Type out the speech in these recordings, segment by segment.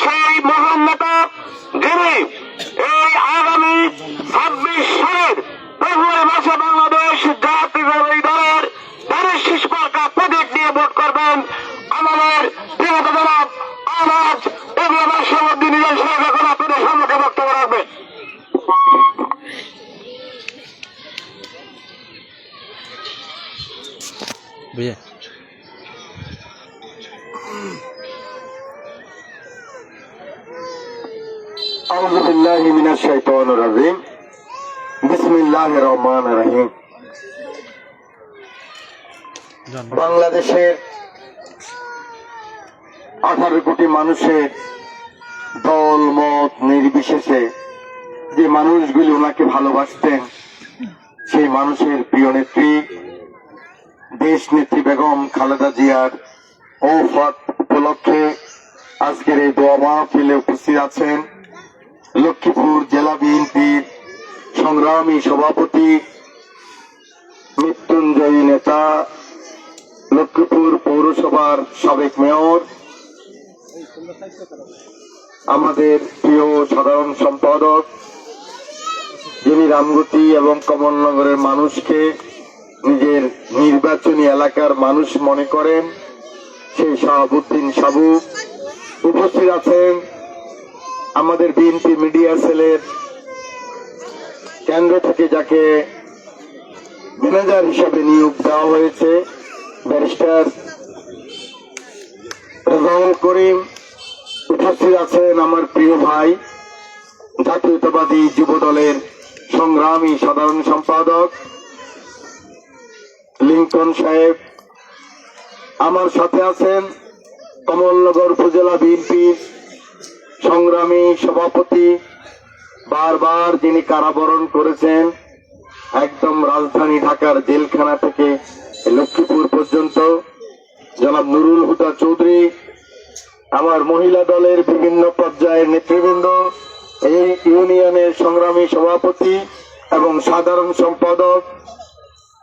সেই মহান নেতা যিনি এই আগামী ছাব্বিশ সালের ফেব্রুয়ারি মাসে বাংলাদেশ জাতীয়তাবাদী দলের প্যারিস শিষ্পার্কা প্রতীক নিয়ে ভোট করবেন আমাদের প্রিয়ত বুঝে বাংলাদেশের আঠারো কোটি মানুষের দল মত নির্বিশেষে যে মানুষগুলি ওনাকে ভালোবাসতেন সেই মানুষের প্রিয় নেত্রী দেশ নেত্রী বেগম খালেদা জিয়ার ওফাত উপলক্ষে আজকের এই দোয়া মাহফিলে উপস্থিত আছেন লক্ষ্মীপুর জেলা বিএনপির সংগ্রামী সভাপতি, মৃত্যুঞ্জয়ী নেতা, লক্ষ্মীপুর পৌরসভার সাবেক মেয়র, আমাদের প্রিয় সাধারণ সম্পাদক যিনি রামগতি এবং কমলনগরের মানুষকে নিজের নির্বাচনী এলাকার মানুষ মনে করেন, সেই শাহাবুদ্দিন সাবু উপস্থিত আছেন আমাদের বিএনপি মিডিয়া সেলের কেন্দ্র থেকে, যাকে ম্যানেজার হিসাবে নিয়োগ দেওয়া হয়েছে, ব্যারিস্টার রেজাউল করিম উপস্থিত আছেন আমার প্রিয় ভাই, জাতীয়তাবাদী যুব দলের সংগ্রামী সাধারণ সম্পাদক। লিঙ্কন সাহেব। আমার সাথে আছেন কমলনগর উপজেলা বিএনপির সংগ্রামী সভাপতি, বারবার যিনি কারাবরণ করেছেন একদম রাজধানী ঢাকার জেলখানা থেকে লক্ষ্মীপুর পর্যন্ত। জনাব নুরুল হুদা চৌধুরী, আমার মহিলা দলের বিভিন্ন পর্যায়ের নেতৃবৃন্দ, এই ইউনিয়নের সংগ্রামী সভাপতি এবং সাধারণ সম্পাদক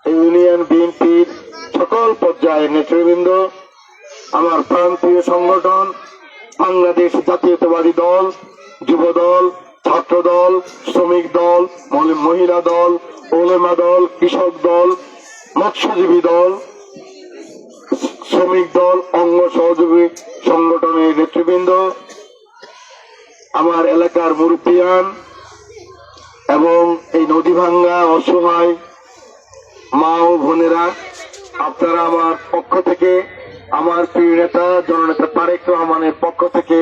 ইউনিয়ন বিএনপির সকল পর্যায়ের নেতৃবৃন্দ, আমার প্রান্তীয় সংগঠন, বাংলাদেশ জাতীয়তাবাদী দল যুব দল ছাত্র দল শ্রমিক দল মহি- মহিলা দল, ওলেমা দল, কৃষক দল, মৎস্যজীবী দল, শ্রমিক দল, অঙ্গ সহযোগী সংগঠনের নেতৃবৃন্দ, আমার এলাকার মুরব্বিয়ান এবং এই নদী ভাঙ্গা অসহায় মা ও বোনেরা, আপনারা আমার পক্ষ থেকে, আমার প্রিয় নেতা, জননেতা তারেক রহমানের পক্ষ থেকে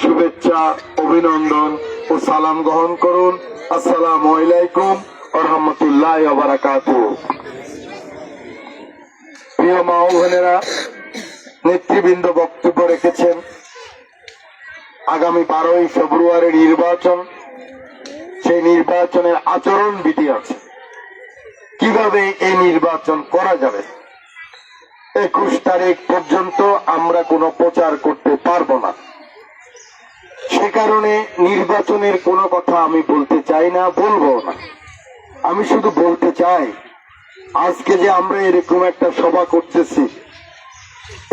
শুভেচ্ছা, অভিনন্দন ও সালাম গ্রহণ করুন। আসসালামু আলাইকুম রহমতুল্লাহ বারাকাতু প্রিয় মা ও বোনেরা, নেতৃবৃন্দ বক্তব্য রেখেছেন, আগামী বারোই ফেব্রুয়ারি নির্বাচন, সেই নির্বাচনের আচরণ বিধি আছে। কীভাবে এই নির্বাচন করা যাবে? একুশ তারিখ পর্যন্ত আমরা কোনো প্রচার করতে পারব না। সে কারণে নির্বাচনের কোনো কথা আমি বলতে চাই না, বলব না। আমি শুধু বলতে চাই, আজকে যে আমরা এরকম একটা সভা করতেছি,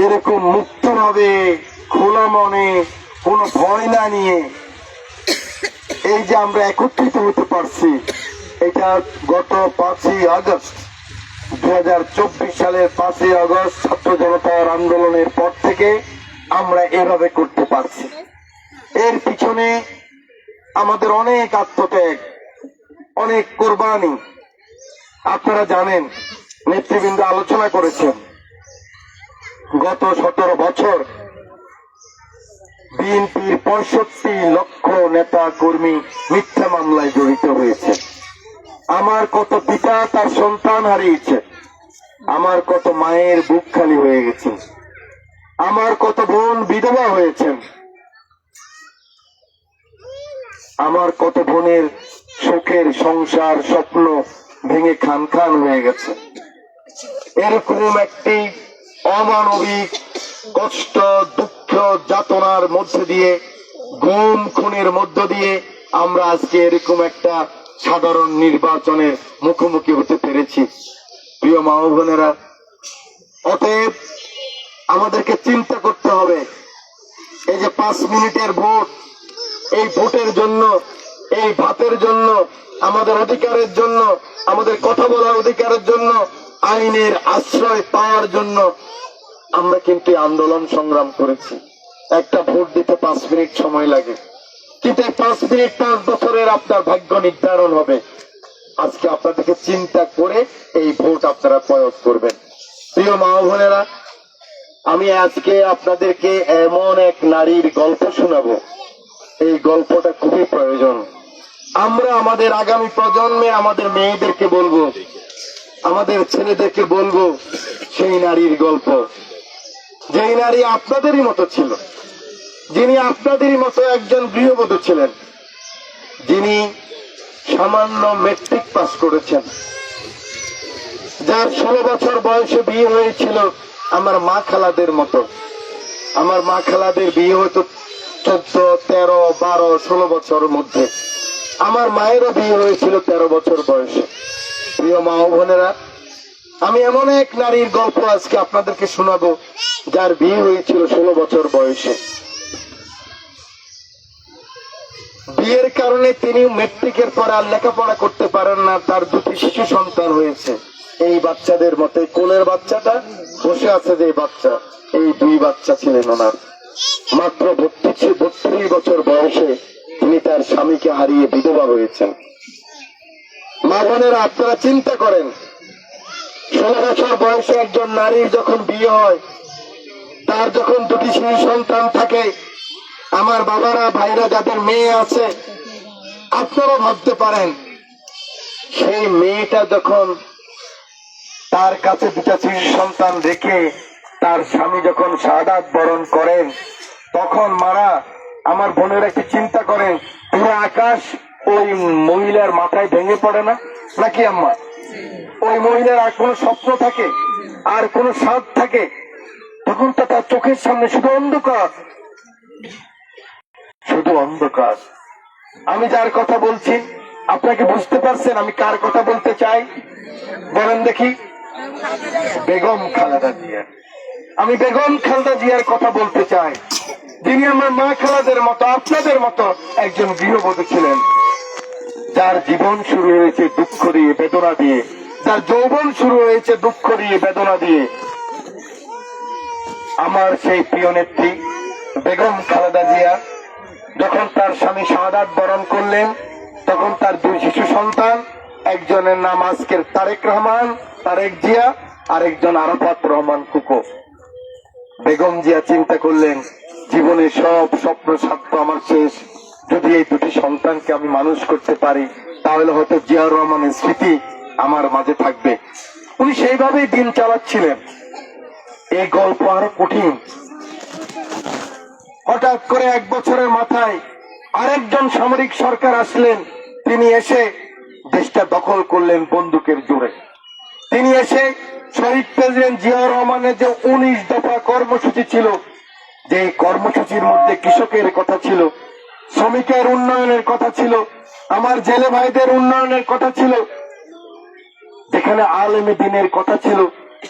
এরকম মুক্তভাবে, খোলা মনে, কোনো ভয় না নিয়ে, এই যে আমরা একত্রিত হতে পারছি এটা গত পাঁচই আগস্ট দু হাজার চব্বিশ সালের পাঁচই আগস্ট ছাত্র জনতার আন্দোলনের পর থেকে আমরা এভাবে করতে পারছি। এর পিছনে আমাদের অনেক আত্মত্যাগ, অনেক কোরবানি। আপনারা জানেন, নেতৃবৃন্দ আলোচনা করেছেন, গত সতেরো বছর বিএনপির পঁয়ষট্টি লক্ষ নেতা কর্মী মিথ্যা মামলায় জড়িত হয়েছে। আমার কত পিতা তার সন্তান হারিয়েছে। আমার কত মায়ের বুক খালি হয়ে গেছে। আমার কত বোন বিধবা হয়েছেন। আমার কত বোনের সুখের সংসার স্বপ্ন ভেঙে খান খান হয়ে গেছে। এরকম একটি অমানবিক কষ্ট, দুঃখ, যাতনার মধ্যে দিয়ে, গুম, খুনের মধ্য দিয়ে আমরা আজকে এরকম একটা সাধারণ নির্বাচনের মুখোমুখি হতে পেরেছি। প্রিয় মা বোনেরা অতএব আমাদেরকে চিন্তা করতে হবে। এই যে পাঁচ মিনিটের ভোট, এই ভোটের জন্য, এই ভাতের জন্য, আমাদের অধিকারের জন্য, আমাদের কথা বলার অধিকারের জন্য, আইনের আশ্রয় পাওয়ার জন্য আমরা কিন্তু আন্দোলন সংগ্রাম করেছি। একটা ভোট দিতে পাঁচ মিনিট সময় লাগে। এই পাঁচ মিনিট, পাঁচ বছরের আপনার ভাগ্য নির্ধারণ হবে। আজকে আপনাদেরকে চিন্তা করে এই ভোট আপনারা প্রয়োগ করবেন। প্রিয় মা বোনেরা, আমি আজকে আপনাদেরকে এমন এক নারীর গল্প শোনাবো। এই গল্পটা খুবই প্রয়োজন। আমরা আমাদের আগামী প্রজন্মে আমাদের মেয়েদেরকে বলব, আমাদের ছেলেদেরকে বলব, সেই নারীর গল্প। যেই নারী আপনাদেরই মতো ছিল। যিনি আপনাদেরই মতো একজন গৃহবধূ ছিলেন, যিনি সামান্য মেট্রিক পাস করেছেন। যার ষোলো বছর বয়সে বিয়ে হয়েছিল আমার মা খালাদের মতো। আমার মা খালাদের বিয়ে হতো চোদ্দ, তেরো, বারো, ষোলো বছরের মধ্যে। আমার মায়েরও বিয়ে হয়েছিল তেরো বছর বয়সে। প্রিয় মা বোনেরা, আমি এমন এক নারীর গল্প আজকে আপনাদেরকে শোনাবো, যার বিয়ে হয়েছিল ষোলো বছর বয়সে। বিয়ের কারণে তিনি মেট্রিকের পর আর লেখাপড়া করতে পারেন না, তার দুটি শিশু সন্তান হয়েছে এই বাচ্চাদের মতে কোলের বাচ্চাটা বসে আছে যে বাচ্চা, এই দুই বাচ্চা ছিলেন ওনার। মাত্র বত্রিশ বত্রিশ বছর বয়সে তিনি তার স্বামীকে হারিয়ে বিধবা হয়েছেন। মা বোনেরা, আপনারা চিন্তা করেন, ষোলো বছর বয়সে একজন নারীর যখন বিয়ে হয়, তার যখন দুটি শিশু সন্তান থাকে আমার বাবারা, ভাইরা, যাদের মেয়ে আছে আপনারা ভাবতে পারেন, সেই মেয়েটা যখন তার কাছে দুটা শিশু সন্তান রেখে তার স্বামী যখন সাদাত বরণ করেন, তখন মারা আমার বোনের একটি চিন্তা করেন পুরো আকাশ ওই মহিলার মাথায় ভেঙে পড়ে না? নাকি আম্মা? ওই মহিলার আর কোনো স্বপ্ন থাকে? আর কোনো স্বাদ থাকে? তখন তো তার চোখের সামনে শুধু অন্ধকার। শুধু অন্ধকার। আমি যার কথা বলছি, আপনাকে বুঝতে পারছেন আমি কার কথা বলতে চাই? বলেন দেখি। বেগম খালেদা জিয়া। আমি বেগম খালেদা জিয়ার কথা বলতে চাই। যিনি আমার মা খালাদের মতো, আপনাদের মতো একজন গৃহবধূ ছিলেন। যার জীবন শুরু হয়েছে দুঃখ দিয়ে, বেদনা দিয়ে। যার যৌবন শুরু হয়েছে দুঃখ দিয়ে, বেদনা দিয়ে। আমার সেই প্রিয় নেত্রী, বেগম খালেদা জিয়া যখন তার স্বামী শাহাদাত বরণ করলেন, তখন তার দুই শিশু সন্তান, একজনের নাম আজকের তারেক রহমান, তারেক জিয়া, আরেকজন আরাফাত রহমান কুকো। বেগম জিয়া চিন্তা করলেন জীবনে সব স্বপ্ন স্বার্থ আমার শেষ। যদি এই দুটি সন্তানকে আমি মানুষ করতে পারি, তাহলে হয়তো জিয়াউর রহমানের স্মৃতি আমার মাঝে থাকবে। উনি সেইভাবেই দিন চালাচ্ছিলেন। এই গল্প আরও কঠিন। হঠাৎ করে এক বছরের মাথায় আরেকজন সামরিক সরকার আসলেন। তিনি এসে দেশটা দখল করলেন বন্দুকের জোরে। তিনি এসে শহীদ প্রেসিডেন্ট জিয়াউর রহমানের যে উনিশ দফা কর্মসূচি ছিল যে কর্মসূচির মধ্যে কৃষকের কথা ছিল, শ্রমিকের উন্নয়নের কথা ছিল, আমার জেলে ভাইদের উন্নয়নের কথা ছিল, যেখানে আলেমী দিনের কথা ছিল,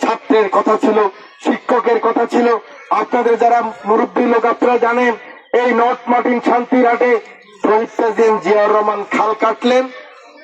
ছাত্রের কথা ছিল শিক্ষকের কথা ছিল। আপনাদের যারা মুরব্বী লোক, আপনারা জানেন, এই নর্থ মার্টিন শান্তিরাটে শহীদ প্রেসিডেন্ট জিয়াউর রহমান খাল কাটলেন।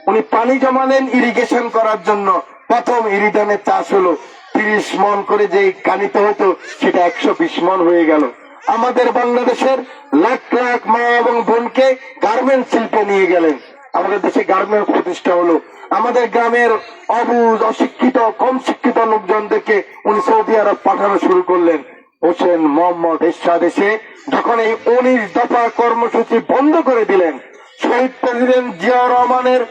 উনি পানি জমালেন ইরিগেশন করার জন্য। প্রথম ইরিডানের চাষ হলো। তিরিশ মন করে যে কানিতে হতো, সেটা একশো বিশ মন হয়ে গেল। আমাদের বাংলাদেশের লাখ লাখ মা এবং বোনকে গার্মেন্ট শিল্পে নিয়ে গেলেন। আমাদের দেশে গার্মেন্টস প্রতিষ্ঠা হলো। আমাদের গ্রামের অবুজ, অশিক্ষিত, কম শিক্ষিত লোকজনদেরকে উনি সৌদি আরব পাঠানো শুরু করলেন। হোসেন মোহাম্মদ এরশাদ এসে যখন এই উনিশ দফা কর্মসূচি বন্ধ করে দিলেন, শহীদ প্রেসিডেন্ট জিয়াউর রহমানের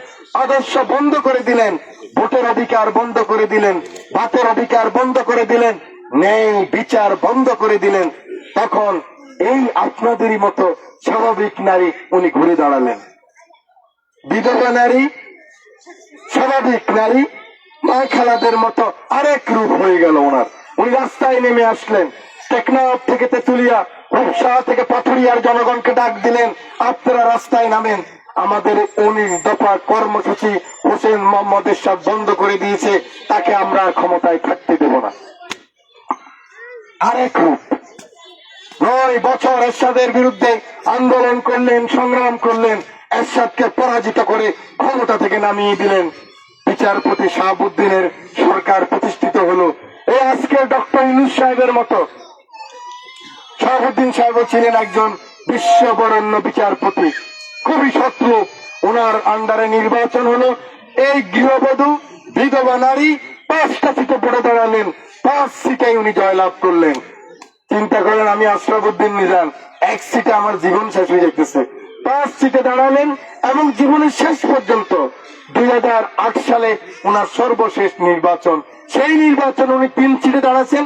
আদর্শ বন্ধ করে দিলেন, ভোটের অধিকার বন্ধ করে দিলেন, ভাতের অধিকার বন্ধ করে দিলেন নেই বিচার বন্ধ করে দিলেন, তখন এই আপনাদেরই মতো স্বাভাবিক নারী উনি ঘুরে দাঁড়ালেন। বিধবা নারী স্বাভাবিক নারী মা খালাদের মতো আরেক রূপ হয়ে গেল ওনার। উনি রাস্তায় নেমে আসলেন। টেকনাফ থেকে তেতুলিয়া রূপসা থেকে পাথুরিয়ার জনগণকে ডাক দিলেন, আপনারা রাস্তায় নামেন। আমাদের উনিশ দফা কর্মসূচি হোসেন মোহাম্মদ এরশাদ বন্ধ করে দিয়েছে। তাকে আমরা ক্ষমতায় থাকতে দেব না। আরেক রূপ। নয় বছর এরশাদের বিরুদ্ধে আন্দোলন করলেন, সংগ্রাম করলেন। এরশাদকে পরাজিত করে ক্ষমতা থেকে নামিয়ে দিলেন। বিচারপতি শাহাবুদ্দিনের সরকার প্রতিষ্ঠিত হলো। এই আজকে ডক্টর ইনুস সাহেবের মতো শাহাবুদ্দিন সাহেব ছিলেন একজন বিশ্ববরণ্য বিচারপতি। খুবই শত্রু। ওনার আন্ডারে নির্বাচন হলো। এই গৃহবধূ, বিধবা নারী পাঁচটা সিটে পড়ে দাঁড়ালেন। পাঁচ সিটে উনি জয়লাভ করলেন। চিন্তা করেন, আমি আশরাফুদ্দিন নিজান এক সিটে আমার জীবন শেষ হয়ে যেতেছে পাঁচ সিটে দাঁড়ালেন এবং জীবনের শেষ পর্যন্ত দুই হাজার আট সালে ওনার সর্বশেষ নির্বাচন। সেই নির্বাচন উনি তিন সিটে দাঁড়াচ্ছেন,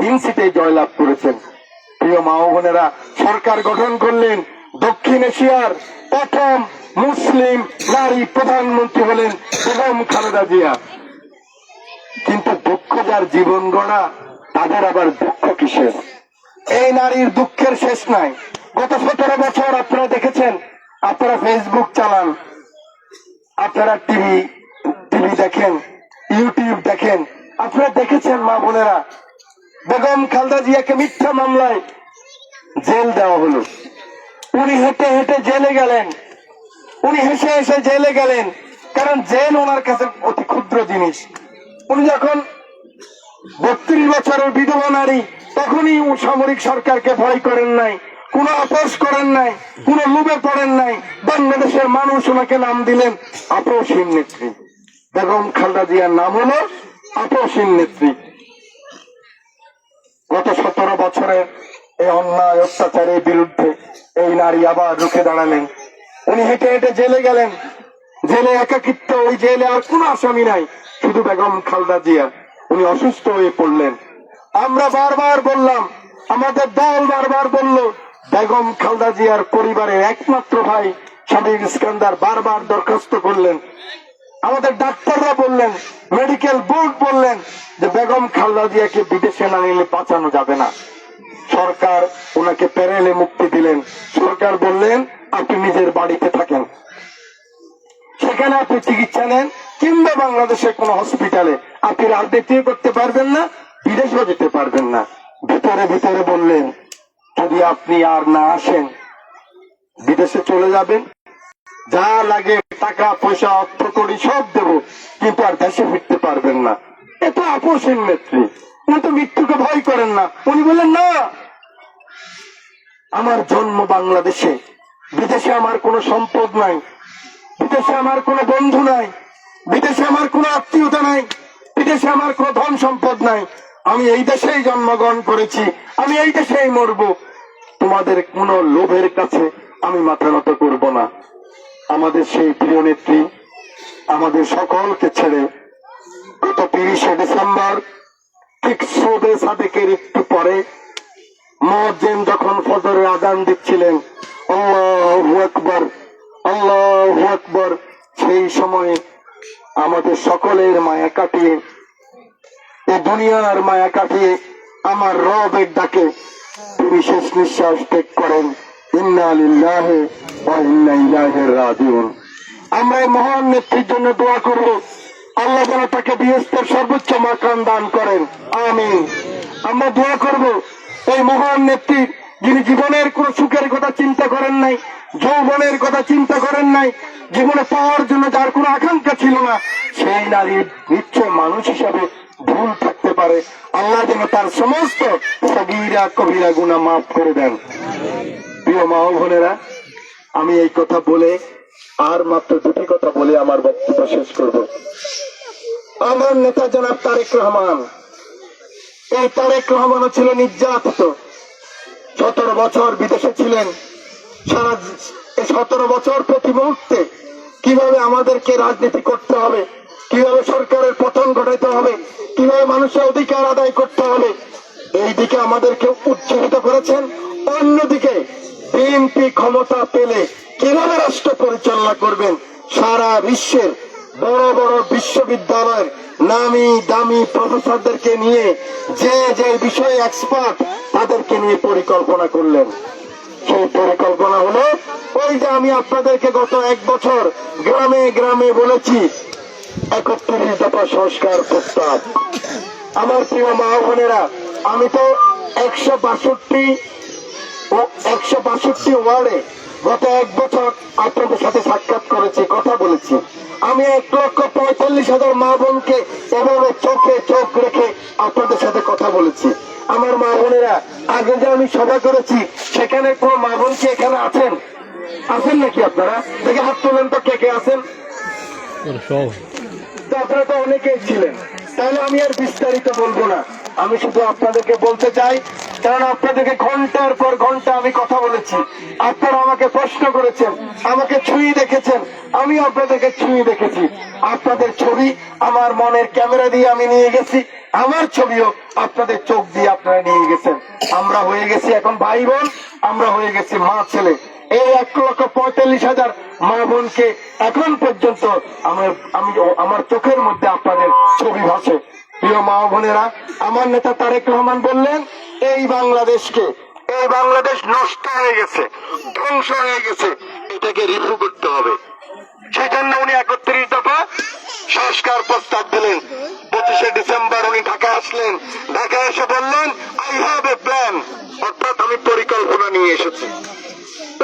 তিন সিটে জয়লাভ করেছেন। প্রিয় মা বোনেরা, সরকার গঠন করলেন দক্ষিণ এশিয়ার প্রথম মুসলিম নারী প্রধানমন্ত্রী হলেন বেগম খালেদা জিয়া। কিন্তু দুঃখ যার জীবন গড়া, তাদের আবার দুঃখ কিসের? এই নারীর দুঃখের শেষ নাই। গত সতেরো বছর আপনারা দেখেছেন, আপনারা ফেসবুক চালান, আপনারা টিভি টিভি দেখেন ইউটিউব দেখেন, আপনারা দেখেছেন মা বোনেরা, বেগম খালদা জিয়াকে মিথ্যা মামলায় জেল দেওয়া হলো। উনি হেঁটে হেঁটে জেলে গেলেন, উনি হেসে হেসে জেলে গেলেন, কারণ জেল ওনার কাছে অতি ক্ষুদ্র জিনিস। উনি যখন বত্রিশ বছরের বিধবা নারী, তখনই সামরিক সরকারকে ভয় করেন নাই। কোন আপোষ করেন নাই, কোন লোভে পড়েন নাই। বাংলাদেশের মানুষ ওনাকে নাম দিলেন আপোষহীন নেত্রী। বেগম খালদা জিয়ার নাম হলো আপোষহীন নেত্রী। গত সতেরো বছরের এই অন্যায়, অত্যাচারের বিরুদ্ধে এই নারী আবার রুখে দাঁড়ালেন। উনি হেঁটে হেঁটে জেলে গেলেন। জেলে একাকিত্ব, ওই জেলে আর কোন আসামি নাই, শুধু বেগম খালদা জিয়া। উনি অসুস্থ হয়ে পড়লেন। আমরা বারবার বললাম, আমাদের দল বারবার বলল বেগম খালদা জিয়ার পরিবারের একমাত্র ভাই সাদিক ইস্কান্দার বারবার দরখাস্ত করলেন। আমাদের ডাক্তাররা বললেন, মেডিকেল বোর্ড বললেন যে বেগম খালদা জিয়াকে বিদেশে না নিলে বাঁচানো যাবে না। সরকার ওনাকে প্যারেলে মুক্তি দিলেন। সরকার বললেন, আপনি নিজের বাড়িতে থাকেন। সেখানে আপনি চিকিৎসা নেন, কিংবা বাংলাদেশের কোন হসপিটালে। আপনি রাজনীতিও করতে পারবেন না, বিদেশেও যেতে পারবেন না। ভিতরে ভিতরে বললেন যদি আপনি আর না আসেন, বিদেশে চলে যাবেন। যা লাগে টাকা, পয়সা, অর্থ করি সব দেব, কিন্তু আর দেশে ফিরতে পারবেন না। এত আপোষহীন নেত্রী। উনি তো মৃত্যুকে ভয় করেন না। উনি বললেন, না, আমার জন্ম বাংলাদেশে। বিদেশে আমার কোনো সম্পদ নাই। বিদেশে আমার কোনো বন্ধু নাই। বিদেশে আমার কোনো আত্মীয়তা নাই। বিদেশে আমার কোনো ধন সম্পদ নাই। আমি এই দেশেই জন্মগ্রহণ করেছি। আমি এই দেশেই মরব। তোমাদের কোনো লোভের কাছে আমি মাথা নত করব না। আমাদের সেই প্রিয় নেত্রী, আমাদের সকলকে ছেড়ে গত তিরিশে ডিসেম্বর, ঠিক সৌদে সাদেকের একটু পরে মহাজেন যখন ফজরের আজান দিচ্ছিলেন, আল্লাহু আকবর আল্লাহু আকবর, সেই সময়ে আমাদের সকলের মায়া কাটিয়ে, এ দুনিয়ার মায়া কাটিয়ে আমার রবের ডাকে তিনি শেষ নিঃশ্বাস ত্যাগ করেন। এই মহান নেত্রী যিনি জীবনের কোন সুখের কথা চিন্তা করেন নাই, যৌবনের কথা চিন্তা করেন নাই, জীবনে পাওয়ার জন্য যার কোনো আকাঙ্ক্ষা ছিল না, সেই নারীর নিশ্চয় মানুষ হিসাবে ভুল থাকতে পারে। আল্লাহ যেন তার সমস্ত সগিরা কবিরা গুণা মাফ করে দেন। প্রিয় মা বোনেরা, আমি এই কথা বলে আর মাত্র দুটি কথা বলে আমার বক্তব্য শেষ করব। আমার নেতা জনাব তারেক রহমান, এই তারেক রহমানও ছিল নির্যাতিত। সতেরো বছর বিদেশে ছিলেন। সারা সতেরো বছর প্রতি মুহূর্তে কীভাবে আমাদেরকে রাজনীতি করতে হবে, কীভাবে সরকারের পতন ঘটাইতে হবে কীভাবে মানুষের অধিকার আদায় করতে হবে এই দিকে আমাদেরকে উৎসাহিত করেছেন। অন্যদিকে বিএনপি ক্ষমতা পেলে কীভাবে রাষ্ট্র পরিচালনা করবেন? সারা বিশ্বের বড় বড় বিশ্ববিদ্যালয়ের নামি দামি প্রফেসরদেরকে নিয়ে যে যে বিষয়ে এক্সপার্ট তাদেরকে নিয়ে পরিকল্পনা করলেন। সেই পরিকল্পনা হলো ওই ওই যে আমি আপনাদেরকে গত এক বছর গ্রামে গ্রামে বলেছি একত্রিশ দফা সংস্কার প্রস্তাব। আমার প্রিয় মা বোনেরা, আমি তো একশো বাষট্টি ও একশো বাষট্টি ওয়ার্ডে গত এক বছর আপনাদের সাথে সাক্ষাৎ করেছি, কথা বলেছি। আমি এক লক্ষ পঁয়তাল্লিশ হাজার মা বোনকে এভাবে চোখে চোখ রেখে আপনাদের সাথে কথা বলেছি। আমার মা বোনেরা, আগে যে আমি সভা করেছি, সেখানে কোন মা বোন কি এখানে আছেন? আছেন নাকি আপনারা? দেখে হাত তোলেন তো, কে কে আছেন? তো আপনারা তো অনেকেই ছিলেন। তাহলে আমি আর বিস্তারিত বলব না। আমি শুধু আপনাদেরকে বলতে চাই, কারণ আপনাদেরকে ঘণ্টার পর ঘণ্টা আমি কথা বলেছি। আপনারা আমাকে প্রশ্ন করেছেন, আমাকে ছুঁয়ে দেখেছেন, আমি আপনাদেরকে ছুঁয়ে দেখেছি। আপনাদের ছবি আমার মনের ক্যামেরা দিয়ে আমি নিয়ে গেছি, আমার ছবিও আপনাদের চোখ দিয়ে আপনারা নিয়ে গেছেন। আমরা হয়ে গেছি এখন ভাই বোন, আমরা হয়ে গেছি মা ছেলে। এই এক লক্ষ পঁয়তাল্লিশ হাজার মা বোনকে এখন পর্যন্ত আমার আমি আমার চোখের মধ্যে আপনাদের ছবি ভাসে। প্রিয় মা বোনেরা, আমার নেতা তারেক রহমান বললেন, এই বাংলাদেশকে, এই বাংলাদেশ নষ্ট হয়ে গেছে, ধ্বংস হয়ে গেছে, এটাকে রিভিউ করতে হবে। সেই জন্য উনি একত্রিশ দফা সংস্কার প্রস্তাব দিলেন। পঁচিশে ডিসেম্বর উনি ঢাকা আসলেন। ঢাকা এসে বললেন আই হ্যাভ এ প্ল্যান অর্থাৎ আমি পরিকল্পনা নিয়ে এসেছি।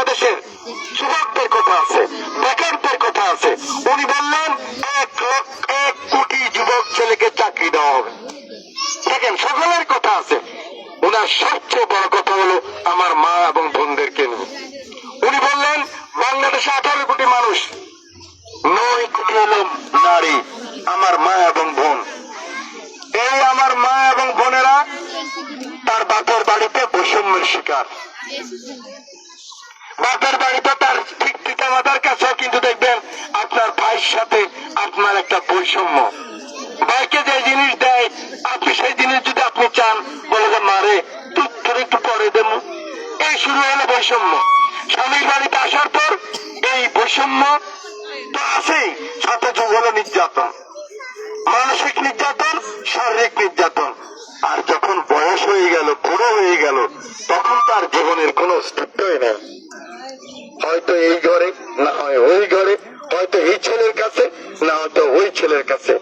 বাংলাদেশের যুবকদের কথা আছে, বেকারদের কথা আছে। উনি বললেন, এক লক্ষ এক কোটি যুবক ছেলেকে চাকরি দেওয়া হবে। দেখেন, সকলের কথা আছে। ওনার সবচেয়ে বড় বাড়িতে আসার পর এই বৈষম্য তো আছেই। সাথে যোগ হলো নির্যাতন। মানসিক নির্যাতন, শারীরিক নির্যাতন। আর যখন বয়স হয়ে গেল, বুড়ো হয়ে গেল, তখন তার জীবনের কোনো অস্তিত্বই নেই। হয়তো এই ঘরে, না হয় ওই ঘরে, হয়তো এই ছেলের কাছে, না হয়তো ওই ছেলের কাছে।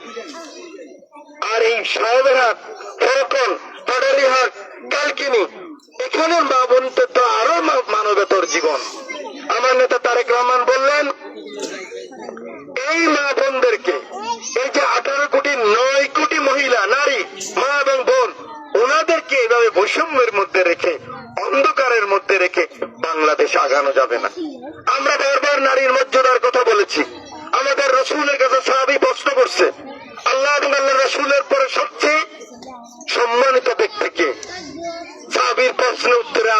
আর এই সাহেবের হাট ফরকন পাটালি হাট কালকিনি, এখানের মা বোনদের তো আরও মানবেতর জীবন। আমার নেতা তারেক রহমান বললেন, এই মা বোনদেরকে, এই যে আঠারো কোটি, নয় কোটি মহিলা, নারী, মা এবং বোন, ওনাদেরকে এভাবে বৈষম্যের মধ্যে রেখে, অন্ধকারের মধ্যে রেখে বাংলাদেশ আগানো যাবে না। আমরা বারবার নারীর মর্যাদার কথা বলেছি। আমাদের রসুলের কাছে সাহাবি প্রশ্ন করছে। আল্লাহ এবং আল্লাহ রসুলের পরে সবচেয়ে সম্মানিত ব্যক্তিকে সাহাবির প্রশ্ন উত্তরে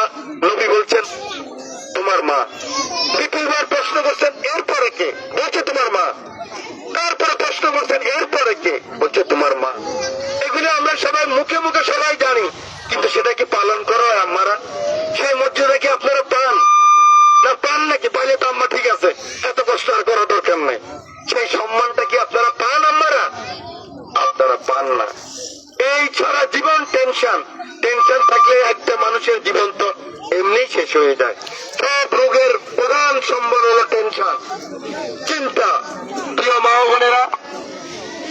নবী বলছেন তোমার মা। দ্বিতীয়বার প্রশ্ন করছেন, এরপরে কে? বলছে, তোমার মা। তারপরে প্রশ্ন করছেন, এরপরে কে? বলছে, তোমার মা। এগুলো আমরা সবাই মুখে মুখে সবাই জানি, কিন্তু সেটা কি পালন করো আম্মারা? সেই মর্যাদা কি আপনারা পান? না, পান নাকি? পাইলে তো আম্মা ঠিক আছে, এত কষ্ট আর করার দরকার নেই। সেই সম্মানটা কি আপনারা পান আম্মারা? আপনারা পান না। এই ছাড়া জীবন টেনশন টেনশন থাকলে একটা মানুষের জীবন তো এমনি শেষ হয়ে যায়। সব রোগের প্রধান সম্বল হলো টেনশন, চিন্তা। প্রিয় মা বোনেরা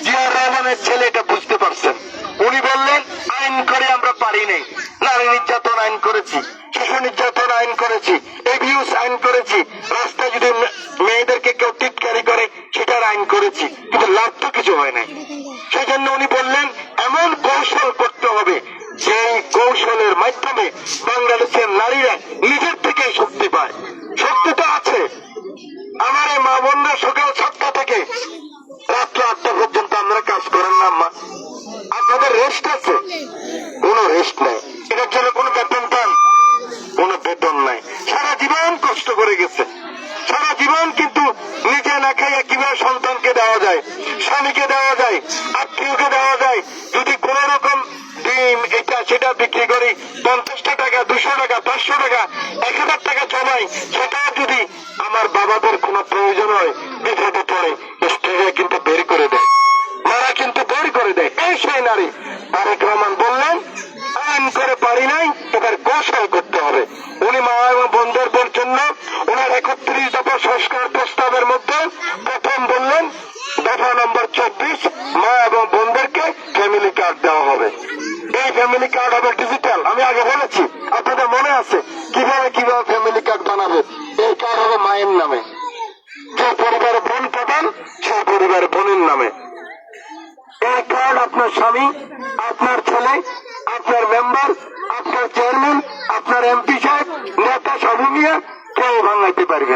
জিয়ার রহমানের ছেলে এটা বুঝতে পারছেন। উনি বললেন, আইন করে আমরা পারি নাই। নারী নির্যাতন আইন করেছি, শিশু নির্যাতন আইন করেছি এভিউস আইন করেছি। রাস্তায় যদি মেয়েদেরকে কেউ টিটকারি করে, সেটার আইন করেছি। কিন্তু লাভ তো কিছু হয় নাই। সেই জন্য উনি বললেন, এমন কৌশল করতে হবে যে কৌশলের মাধ্যমে বাংলাদেশের নারীরা নিজের দেওয়া যায় আত্মীয়কে দেওয়া যায়, যদি কোন রকম ডিম এটা সেটা বিক্রি করি পঞ্চাশটা টাকা, দুশো টাকা, পাঁচশো টাকা, এক হাজার টাকা জমাই, সেটাও যদি আমার বাবাদের কোনো প্রয়োজন হয়, বিপদে পড়ে, স্ত্রীরা কিন্তু বের করে দেয়। মারা কিন্তু বের করে দেয়। এই সেই নারী। তারেক রহমান বললেন, আইন করে পারি নাই, এবার গোসল করতে হবে। উনি মা এবং বোনদের জন্য ওনার একত্রিশ দফা সংস্কার প্রস্তাবের মধ্যে প্রথম বললেন দফা নম্বর চব্বিশ মা এবং বোনদেরকে ফ্যামিলি কার্ড দেওয়া হবে। এই ফ্যামিলি কার্ড হবে ডিজিটাল আমি আগে বলেছি, আপনাদের মনে আছে? কীভাবে কীভাবে ফ্যামিলি কার্ড বানাবে? এই কার্ড হবে মায়ের নামে। যে পরিবারে বোন পাবেন সেই পরিবারে বোনের নামে। এই কার্ড আপনার স্বামী, আপনার ছেলে, আপনার মেম্বার আপনার চেয়ারম্যান আপনার এমপি সাহেব, নেতা সব নিয়ে কেউ ভাঙাইতে পারবে না।